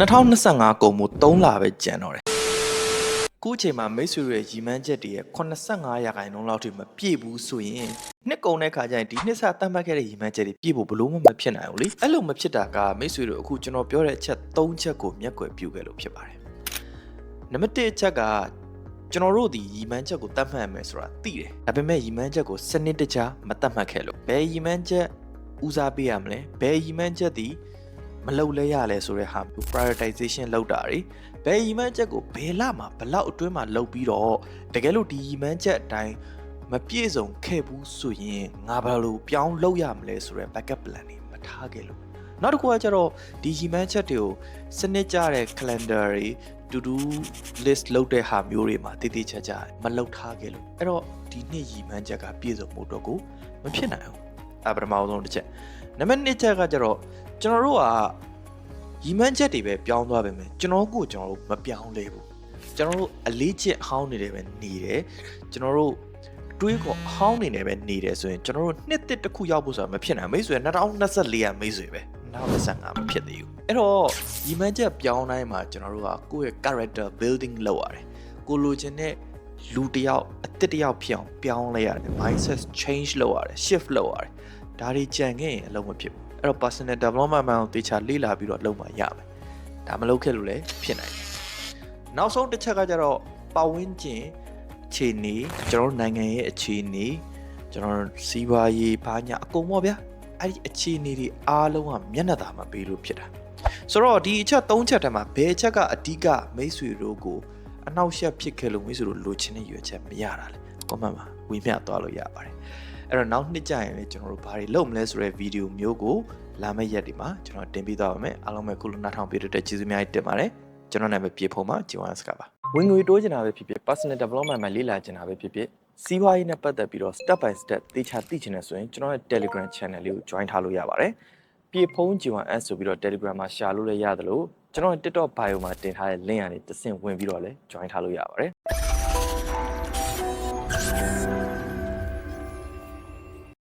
2025ကုန်မှု3လပဲကျန်တော့တယ်ခုအချိန်မှာမိတ်ဆွေတွေရဲ့ရီမန်းချက်တွေရဲ့85ရာခိုင်နှုန်းလောက်ထိမပြည့်ဘူးဆိုရင်နှစ်ကုန်တဲ့ခါကျရင်ဒီနှစ်စတတ်မှတ်ခဲ့တဲ့ရီမန်းချက်တွေပြည့်ဖို့ဘလို့မှမဖြစ်နိုင်ဘူးလေအဲ့လိုမဖြစ်တာကမိတ်ဆွေတို့အခုကျွန်တော်ပြောတဲ့အချက်3ချက်ကိုမျက်ကွယ်ပြုခဲ့လို့ဖြစ်ပါတယ်နံပါတ်1အချက်ကကျွန်တော်တို့ဒီရီမန်းချက်ကိုတတ်မှတ်ရမယ်ဆိုတာသိတယ်ဒါပေမဲ့ရီမန်းချက်ကိုစနစ်တကျမတတ်မှတ်ခဲ့လို့ဘယ်ရီမန်းချက်ဦးစားပေးရမလဲဘယ်ရီမန်းချက်ဒီ မလုပ်လဲရလဲဆိုတဲ့ဟာမျိုး prioritization လောက်တာတွေဘယ်ရီမန်းချက်ကိုဘယ်လမှာဘလောက်အတွင်းမှာလုပ်ပြီးတော့တကယ်လို့ဒီရီမန်းချက်အတိုင်းမပြည့်စုံခဲ့ဘူးဆိုရင်ငါဘယ်လိုပြောင်းလုပ်ရမလဲဆိုတဲ့ backup plan တွေမထားခဲ့လို့နောက်တစ်ခုကကျတော့ဒီရီမန်းချက်တွေကိုစနစ်ကျတဲ့ calendar တွေ to do list လုပ်တဲ့ဟာမျိုးတွေမှာတည်တည်ချာချာမလုပ်ထားခဲ့လို့အဲ့တော့ဒီနှစ်ရီမန်းချက်ကပြည့်စုံမှုတော့ကိုမဖြစ်နိုင်ဘူးအပထမဆုံးတစ်ချက် နံပါတ်2ချက်ကကျတော့ကျွန်တော်တို့ကရီမန်းချက်တွေပဲပြောင်းသွားပါမယ်ကျွန်တော်ကိုကျွန်တော်တို့မပြောင်းလဲဘူးကျွန်တော်တို့အလေးချက်အဟောင်းနေတယ်ပဲနေတယ်ကျွန်တော်တို့တွေးခေါ်အဟောင်းနေတယ်ပဲနေတယ်ဆိုရင်ကျွန်တော်တို့နှစ်တစ်တစ်ခုရောက်ဖို့ဆိုတာမဖြစ်နိုင်ဘူးမိတ်ဆွေ2024ကမိတ်ဆွေပဲ2025မဖြစ်သေးဘူးအဲ့တော့ရီမန်းချက်ပြောင်းတိုင်းမှာကျွန်တော်တို့ကကိုယ့်ရဲ့ character building လုပ်ရတယ်ကိုလိုချင်တဲ့လူတစ်ယောက်အစ်စ်တစ်ယောက်ဖြစ်အောင်ပြောင်းလဲရတယ် mindset change လုပ်ရတယ် shift လုပ်ရတယ် ဒါတွေကြံခဲ့ရင်အလုံးမဖြစ်ဘူးအဲ့တော့ personal development မှန်ကိုတေချာလေ့လာပြီးတော့လုပ်မှရမယ်ဒါမလုပ်ခဲ့လို့လည်းဖြစ်နိုင်တယ်နောက်ဆုံးတစ်ချက်ကကျတော့ပတ်ဝန်းကျင်အခြေအနေကျွန်တော်တို့နိုင်ငံရဲ့အခြေအနေကျွန်တော်တို့စီးပွားရေးဘာညာအကုန်ပေါ့ဗျာအဲ့ဒီအခြေအနေတွေအားလုံးကမျက်နှာသာမှာပေးလို့ဖြစ်တာဆိုတော့ဒီအချက်၃ချက်တည်းမှာဘယ်အချက်ကအဓိကမိတ်ဆွေတို့ကိုအနောက်ရှက်ဖြစ်ခဲ့လို့မိတ်ဆွေတို့လိုချင်တဲ့ရွေးချက်မရတာလေ comment မှာဝေမျှသွားလို့ရပါတယ် အဲ့တော့နောက်နှစ်ကြရင်လည်းကျွန်တော်တို့ဘာတွေလုပ်မလဲဆိုတဲ့ဗီဒီယိုမျိုးကိုလာမယ့်ရက်ဒီမှာကျွန်တော်တင်ပြသွားပါမယ်အားလုံးပဲခုလိုနှာထောင်ပြတဲ့ကျေးဇူးများကြီးတင်ပါတယ်ကျွန်တော်နာမည်ပြေဖုံမှာဂျီဝမ်စကပါဝင်ငွေတိုးချင်တာပဲဖြစ်ဖြစ် personal development မှာလေ့လာချင်တာပဲဖြစ်ဖြစ်စီးပွားရေးနဲ့ပတ်သက်ပြီးတော့ step by step သေချာသိချင်တယ်ဆိုရင်ကျွန်တော်ရဲ့ Telegram channel လေးကို join ထားလို့ရပါတယ်ပြေဖုံးဂျီဝမ် S ဆိုပြီးတော့ Telegram မှာ share လုပ်လို့ရတယ်လို့ကျွန်တော်ရဲ့ TikTok bio မှာတင်ထားတဲ့ link ကနေတစ်ဆင့်ဝင်ပြီးတော့လည်း join ထားလို့ရပါတယ်